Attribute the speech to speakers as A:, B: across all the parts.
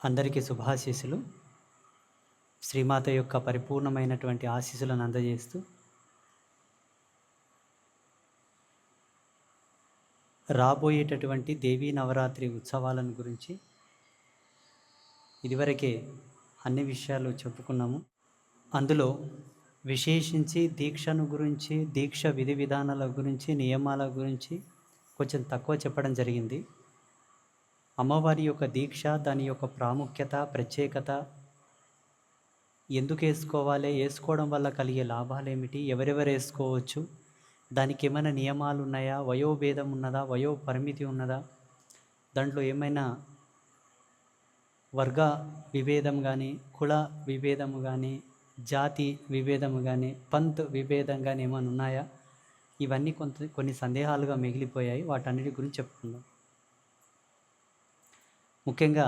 A: అందరికీ శుభాశీస్సులు. శ్రీమాత యొక్క పరిపూర్ణమైనటువంటి ఆశీస్సులను అందజేస్తూ రాబోయేటటువంటి దేవీ నవరాత్రి ఉత్సవాలను గురించి ఇదివరకే అన్ని విషయాలు చెప్పుకున్నాము. అందులో విశేషించి దీక్షను గురించి దీక్ష విధి విధానాల గురించి నియమాల గురించి కొంచెం తక్కువ చెప్పడం జరిగింది. అమ్మవారి యొక్క దీక్ష దాని యొక్క ప్రాముఖ్యత ప్రత్యేకత ఎందుకు వేసుకోవాలి? వేసుకోవడం వల్ల కలిగే లాభాలు ఏమిటి? ఎవరెవరు వేసుకోవచ్చు? దానికి ఏమైనా నియమాలు ఉన్నాయా? వయోభేదం ఉన్నదా? వయో పరిమితి ఉన్నదా? దాంట్లో ఏమైనా వర్గ విభేదం కానీ కుల విభేదము కానీ జాతి విభేదము కానీ పంత్ విభేదం కానీ ఏమైనా ఉన్నాయా? ఇవన్నీ కొంత కొన్ని సందేహాలుగా మిగిలిపోయాయి. వాటన్నిటి గురించి చెప్పుకుందాం. ముఖ్యంగా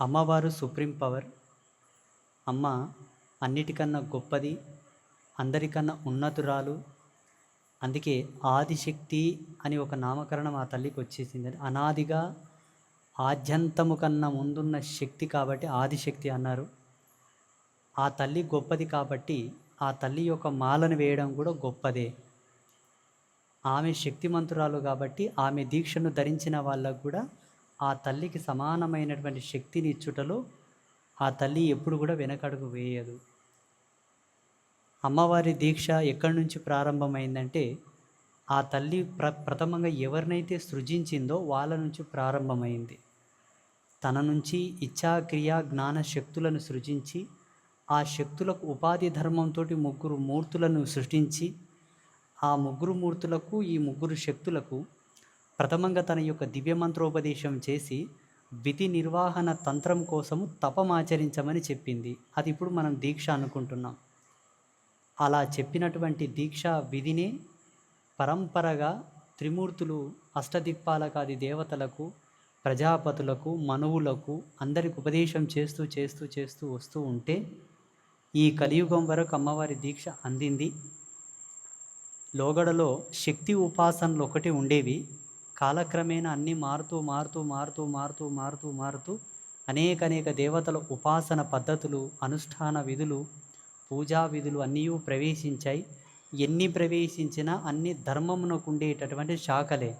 A: అమ్మవారు సుప్రీం పవర్ అమ్మ అన్నిటికన్నా గొప్పది అందరికన్నా ఉన్నతురాలు అందుకే ఆదిశక్తి అని ఒక నామకరణం ఆ తల్లికి వచ్చేసింది. అనాదిగా ఆద్యంతము కన్నా ముందున్న శక్తి కాబట్టి ఆదిశక్తి అన్నారు. ఆ తల్లి గొప్పది కాబట్టి ఆ తల్లి యొక్క మాలను వేయడం కూడా గొప్పదే. ఆమె శక్తిమంతురాలు కాబట్టి ఆమె దీక్షను ధరించిన వాళ్ళకు కూడా ఆ తల్లికి సమానమైనటువంటి శక్తిని ఇచ్చుటలో ఆ తల్లి ఎప్పుడు కూడా వెనకడుగు వేయదు. అమ్మవారి దీక్ష ఎక్కడి నుంచి ప్రారంభమైందంటే ఆ తల్లి ప్ర ప్రథమంగా ఎవరినైతే సృజించిందో వాళ్ళ నుంచి ప్రారంభమైంది. తన నుంచి ఇచ్ఛా క్రియా జ్ఞాన శక్తులను సృజించి ఆ శక్తులకు ఉపాధి ధర్మంతో ముగ్గురు మూర్తులను సృష్టించి ఆ ముగ్గురు మూర్తులకు ఈ ముగ్గురు శక్తులకు ప్రథమంగా తన యొక్క దివ్యమంత్రోపదేశం చేసి విధి నిర్వహణ తంత్రం కోసము తపమాచరించమని చెప్పింది. అది ఇప్పుడు మనం దీక్ష అనుకుంటున్నాం. అలా చెప్పినటువంటి దీక్ష విధినే పరంపరగా త్రిమూర్తులు అష్టదిక్పాలకాది దేవతలకు ప్రజాపతులకు మనువులకు అందరికి ఉపదేశం చేస్తూ చేస్తూ చేస్తూ వస్తూ ఉంటే ఈ కలియుగం వరకు అమ్మవారి దీక్ష అందింది. లోగడలో శక్తి ఉపాసనలు ఒకటి ఉండేవి. కాలక్రమేణా అన్నీ మారుతూ మారుతూ మారుతూ మారుతూ మారుతూ మారుతూ అనేక అనేక దేవతల ఉపాసన పద్ధతులు అనుష్ఠాన విధులు పూజా విధులు అన్నీ ప్రవేశించాయి. ఎన్ని ప్రవేశించినా అన్ని ధర్మమునకు ఉండేటటువంటి శాఖలే.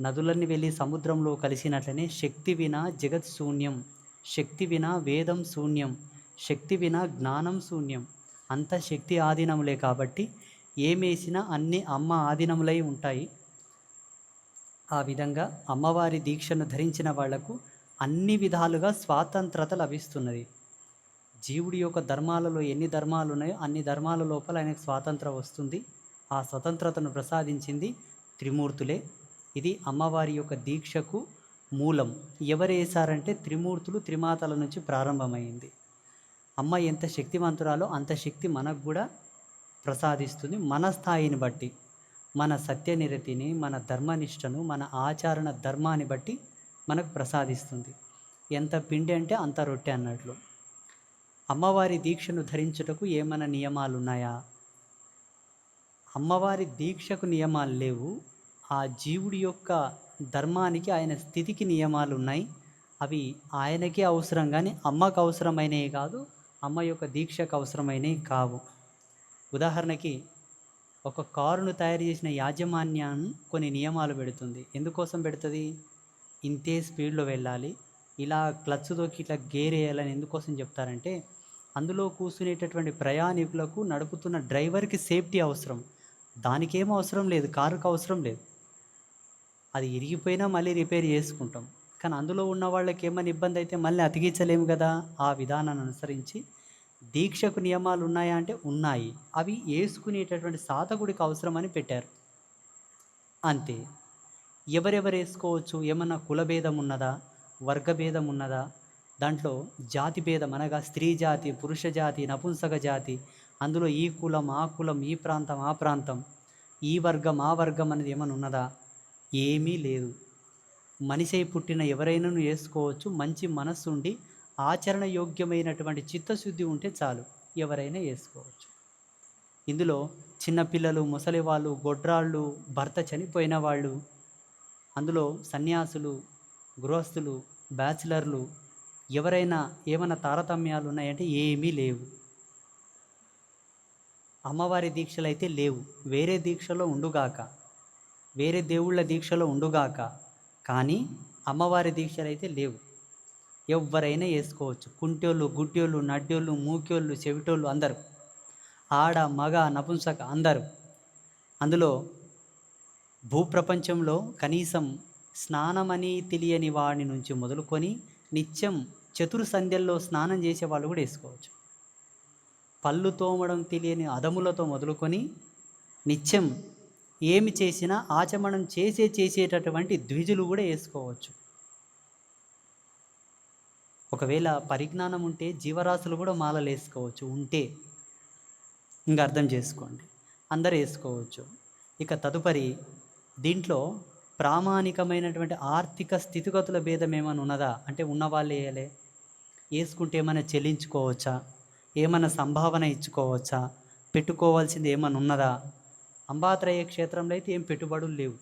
A: నదులన్నీ వెళ్ళి సముద్రంలో కలిసినట్లనే శక్తి వినా జగత్ శూన్యం శక్తి వినా వేదం శూన్యం శక్తి వినా జ్ఞానం శూన్యం. అంత శక్తి ఆధీనములే కాబట్టి ఏమేసినా అన్ని అమ్మ ఆధీనములై ఉంటాయి. ఆ విధంగా అమ్మవారి దీక్షను ధరించిన వాళ్ళకు అన్ని విధాలుగా స్వాతంత్రత లభిస్తున్నది. జీవుడి యొక్క ధర్మాలలో ఎన్ని ధర్మాలు ఉన్నాయో అన్ని ధర్మాల లోపల ఆయనకు స్వాతంత్రం వస్తుంది. ఆ స్వతంత్రతను ప్రసాదించింది త్రిమూర్తులే. ఇది అమ్మవారి యొక్క దీక్షకు మూలం. ఎవరు వేశారంటే త్రిమూర్తులు త్రిమాతల నుంచి ప్రారంభమైంది. అమ్మ ఎంత శక్తివంతురాలో అంత శక్తి మనకు కూడా ప్రసాదిస్తుంది మన స్థాయిని బట్టి. మన సత్యనిరతిని మన ధర్మనిష్టను మన ఆచరణ ధర్మాన్ని బట్టి మనకు ప్రసాదిస్తుంది. ఎంత పిండి అంటే అంత రొట్టె అన్నట్లు. అమ్మవారి దీక్షను ధరించుటకు ఏమైనా నియమాలు ఉన్నాయా అమ్మవారి దీక్షకు నియమాలు లేవు. ఆ జీవుడి యొక్క ధర్మానికి ఆయన స్థితికి నియమాలు ఉన్నాయి అవి ఆయనకే అవసరం కానీ అమ్మకు అవసరమైనవి కాదు అమ్మ యొక్క దీక్షకు అవసరమైనవి కావు. ఉదాహరణకి ఒక కారును తయారు చేసిన యాజమాన్యం కొన్ని నియమాలు పెడుతుంది. ఎందుకోసం పెడుతుంది? ఇంతే స్పీడ్లో వెళ్ళాలి ఇలా క్లచ్ తోకి ఇట్లా గేర్ వేయాలని ఎందుకోసం చెప్తారంటే అందులో కూర్చునేటటువంటి ప్రయాణికులకు నడుపుతున్న డ్రైవర్కి సేఫ్టీ అవసరం. దానికేం అవసరం లేదు కారుకు అవసరం లేదు. అది ఇరిగిపోయినా మళ్ళీ రిపేర్ చేసుకుంటాం. కానీ అందులో ఉన్న వాళ్ళకి ఏమైనా ఇబ్బంది అయితే మళ్ళీ అతికించలేము కదా? ఆ విధానాన్ని అనుసరించి దీక్షకు నియమాలు ఉన్నాయా అంటే ఉన్నాయి. అవి వేసుకునేటటువంటి సాధకుడికి అవసరమని పెట్టారు. అంతే. ఎవరెవరు వేసుకోవచ్చు ఏమన్నా కులభేదం ఉన్నదా? వర్గభేదం ఉన్నదా? దాంట్లో జాతి భేదం అనగా స్త్రీ జాతి పురుష జాతి నపుంసక జాతి. అందులో ఈ కులం ఆ కులం ఈ ప్రాంతం ఆ ప్రాంతం. ఈ వర్గం ఆ వర్గం అనేది ఏమైనా ఉన్నదా? ఏమీ లేదు. మనిషి పుట్టిన ఎవరైనాను వేసుకోవచ్చు మంచి మనస్సు ఉండి ఆచరణ యోగ్యమైనటువంటి చిత్తశుద్ధి ఉంటే చాలు. ఎవరైనా వేసుకోవచ్చు ఇందులో చిన్నపిల్లలు ముసలి వాళ్ళు గొడ్రాళ్ళు భర్త చనిపోయిన వాళ్ళు అందులో సన్యాసులు గృహస్థులు బ్యాచిలర్లు ఎవరైనా ఏమైనా తారతమ్యాలు ఉన్నాయంటే ఏమీ లేవు. అమ్మవారి దీక్షలు అయితే లేవు. వేరే దీక్షలో ఉండుగాక. వేరే దేవుళ్ళ దీక్షలో ఉండుగాక. కానీ అమ్మవారి దీక్షలు అయితే లేవు. ఎవరైనా వేసుకోవచ్చు. కుంటోళ్ళు గుడ్డోళ్ళు నడ్డోళ్ళు మూక్యోళ్ళు చెవిటోళ్ళు అందరూ. ఆడ మగ నపుంసక అందరూ. అందులో భూప్రపంచంలో కనీసం స్నానమని తెలియని వాడి నుంచి మొదలుకొని నిత్యం చతురు సంధ్యల్లో స్నానం చేసే వాళ్ళు కూడా వేసుకోవచ్చు. పళ్ళు తోమడం తెలియని అదములతో మొదలుకొని నిత్యం ఏమి చేసినా ఆచమనం చేసే చేసేటటువంటి ద్విజులు కూడా వేసుకోవచ్చు. ఒకవేళ పరిజ్ఞానం ఉంటే జీవరాశులు కూడా మాలలు వేసుకోవచ్చు ఉంటే. ఇంకా అర్థం చేసుకోండి. అందరు వేసుకోవచ్చు. ఇక తదుపరి దీంట్లో ప్రామాణికమైనటువంటి ఆర్థిక స్థితిగతుల భేదం ఏమైనా ఉన్నదా? అంటే ఉన్నవాళ్ళు వేయలే వేసుకుంటే ఏమైనా చెల్లించుకోవచ్చా? ఏమైనా సంభావన ఇచ్చుకోవచ్చా? పెట్టుకోవాల్సింది ఏమైనా ఉన్నదా? అంబాత్రయ క్షేత్రంలో అయితే ఏం పెట్టుబడులు లేవు.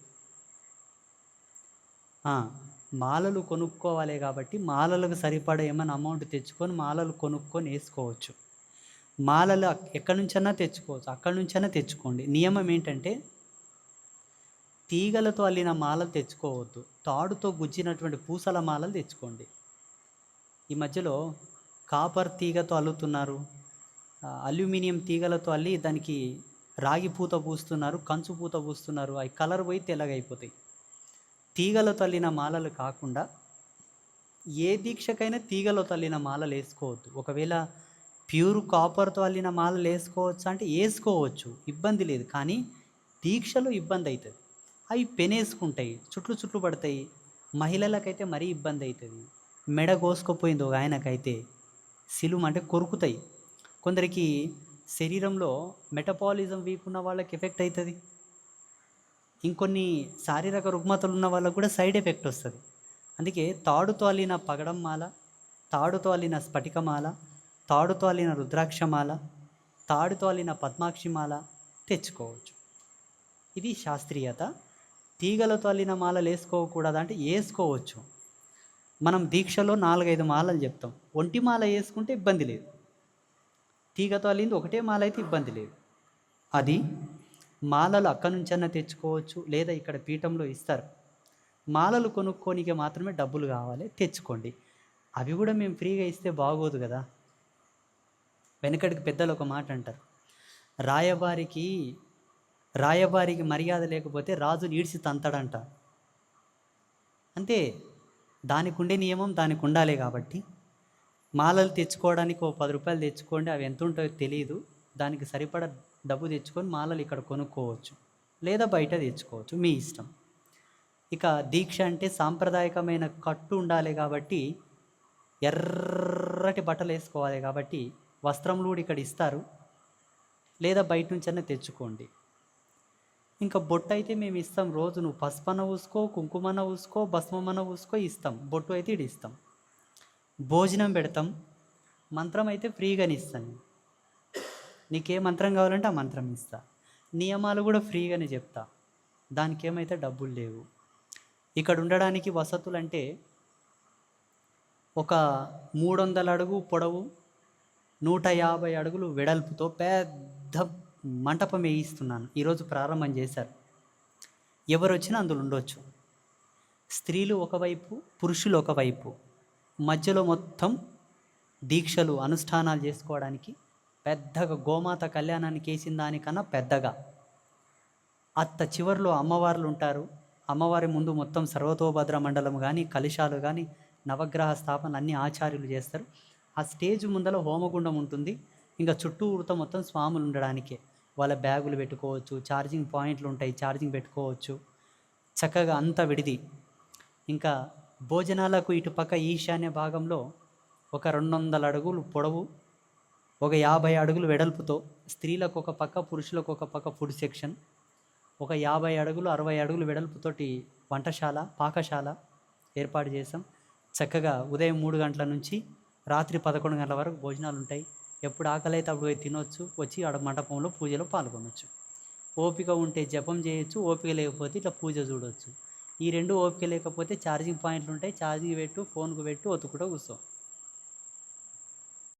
A: మాలలు కొనుక్కోవాలి కాబట్టి మాలలకు సరిపడా ఏమైనా అమౌంట్ తెచ్చుకొని మాలలు కొనుక్కొని వేసుకోవచ్చు. మాలలు ఎక్కడి నుంచైనా తెచ్చుకోవచ్చు. అక్కడి నుంచైనా తెచ్చుకోండి. నియమం ఏంటంటే తీగలతో అల్లిన మాలలు తెచ్చుకోవద్దు. తాడుతో గుజ్జినటువంటి పూసల మాలలు తెచ్చుకోండి. ఈ మధ్యలో కాపర్ తీగతో అల్లుతున్నారు. అల్యూమినియం తీగలతో అల్లి దానికి రాగి పూత పూస్తున్నారు కంచు పూత పూస్తున్నారు. అవి కలర్ పోయి తెల్లగైపోతాయి. తీగలో తల్లిన మాలలు కాకుండా ఏ దీక్షకైనా తీగలో తల్లిన మాలలు వేసుకోవద్దు. ఒకవేళ ప్యూర్ కాపర్తో అల్లిన మాలలు వేసుకోవచ్చు అంటే వేసుకోవచ్చు ఇబ్బంది లేదు. కానీ దీక్షలో ఇబ్బంది అవుతుంది. అవి పెనేసుకుంటాయి చుట్లు చుట్లు పడతాయి. మహిళలకైతే మరీ ఇబ్బంది అవుతుంది. మెడ కోసుకుపోయింది ఒక ఆయనకైతే సిలుమ అంటే కొరుకుతాయి. కొందరికి శరీరంలో మెటబాలిజం వీక్ ఉన్న వాళ్ళకి ఎఫెక్ట్ అవుతుంది. ఇంకొన్ని శారీరక రుగ్మతలు ఉన్న వాళ్ళకు కూడా సైడ్ ఎఫెక్ట్ వస్తుంది. అందుకే తాడుతో అల్లిన పగడం మాల తాడుతో అల్లిన స్ఫటికమాల తాడుతో అల్లిన రుద్రాక్షమాల తాడుతో అల్లిన పద్మాక్షిమాల తెచ్చుకోవచ్చు. ఇది శాస్త్రీయత. తీగలతో అల్లిన మాలలు వేసుకోకూడదు అంటే వేసుకోవచ్చు. మనం దీక్షలో నాలుగైదు మాలలు చెప్తాం. ఒంటి మాల వేసుకుంటే ఇబ్బంది లేదు. తీగతో అల్లింది ఒకటే మాల అయితే ఇబ్బంది లేదు. అది మాలలు అక్కడి నుంచన్నా తెచ్చుకోవచ్చు లేదా ఇక్కడ పీఠంలో ఇస్తారు. మాలలు కొనుక్కోనికి మాత్రమే డబ్బులు కావాలి తెచ్చుకోండి. అవి కూడా మేము ఫ్రీగా ఇస్తే బాగోదు కదా. వెనకడికి పెద్దలు ఒక మాట అంటారు. రాయబారికి రాయబారికి మర్యాద లేకపోతే రాజు ఈడ్చి తంతాడంట. అంతే. దానికి ఉండే నియమం దానికి ఉండాలి కాబట్టి. మాలలు తెచ్చుకోవడానికి ఓ పది రూపాయలు తెచ్చుకోండి అవి ఎంత ఉంటాయో తెలియదు దానికి సరిపడా డబ్బు తెచ్చుకొని మాలలు ఇక్కడ కొనుక్కోవచ్చు లేదా బయట తెచ్చుకోవచ్చు మీ ఇష్టం. ఇక దీక్ష అంటే సాంప్రదాయకమైన కట్టు ఉండాలి కాబట్టి ఎర్రటి బట్టలు వేసుకోవాలి కాబట్టి వస్త్రములు కూడా ఇక్కడ ఇస్తారు లేదా బయట నుంచైనా తెచ్చుకోండి. ఇంకా బొట్టు అయితే మేము ఇస్తాం రోజు నువ్వు పసుపన్న ఊసుకో కుంకుమన్న ఊసుకో భస్మమన్న ఊసుకో ఇస్తాం. బొట్టు అయితే ఇటు ఇస్తాం. భోజనం పెడతాం. మంత్రం అయితే ఫ్రీగానే ఇస్తాను నీకే మంత్రం కావాలంటే ఆ మంత్రం ఇస్తా. నియమాలు కూడా ఫ్రీగానే చెప్తా. దానికి ఏమైతే డబ్బులు లేవు. ఇక్కడ ఉండడానికి వసతులు అంటే ఒక మూడు వందల అడుగు పొడవు నూట యాభై అడుగులు వెడల్పుతో పెద్ద మంటపం వేయిస్తున్నాను. ఈరోజు ప్రారంభం చేశారు. ఎవరు వచ్చినా అందులో ఉండొచ్చు. స్త్రీలు ఒకవైపు పురుషులు ఒకవైపు. మధ్యలో మొత్తం దీక్షలు అనుష్ఠానాలు చేసుకోవడానికి పెద్దగా గోమాత కళ్యాణానికి వేసిన దానికన్నా పెద్దగా. అత్త చివర్లో అమ్మవార్లు ఉంటారు. అమ్మవారి ముందు మొత్తం సర్వతోభద్ర మండలం కానీ కలశాలు కానీ నవగ్రహ స్థాపన అన్ని ఆచార్యులు చేస్తారు. ఆ స్టేజ్ ముందర హోమగుండం ఉంటుంది. ఇంకా చుట్టూరుతో మొత్తం స్వాములు ఉండడానికే. వాళ్ళ బ్యాగులు పెట్టుకోవచ్చు ఛార్జింగ్ పాయింట్లు ఉంటాయి ఛార్జింగ్ పెట్టుకోవచ్చు. చక్కగా అంతా విడిది. ఇంకా భోజనాలకు ఇటుపక్క ఈశాన్య భాగంలో ఒక రెండు వందల అడుగులు పొడవు. ఒక యాభై అడుగులు వెడల్పుతో స్త్రీలకు ఒక పక్క పురుషులకు ఒక పక్క ఫుడ్ సెక్షన్ ఒక యాభై అడుగులు అరవై అడుగులు వెడల్పుతోటి వంటశాల పాకశాల ఏర్పాటు చేసాం చక్కగా ఉదయం మూడు గంటల నుంచి రాత్రి పదకొండు గంటల వరకు భోజనాలు ఉంటాయి. ఎప్పుడు ఆకలి అయితే అప్పుడు పోయి తినొచ్చు వచ్చి ఆడ మండపంలో పూజలో పాల్గొనవచ్చు ఓపిక ఉంటే జపం చేయొచ్చు ఓపిక లేకపోతే ఇట్లా పూజ చూడవచ్చు ఈ రెండు ఓపిక లేకపోతే ఛార్జింగ్ పాయింట్లు ఉంటాయి. ఛార్జింగ్ పెట్టు ఫోన్కు పెట్టు ఒత్తుకుంటూ కూర్చో.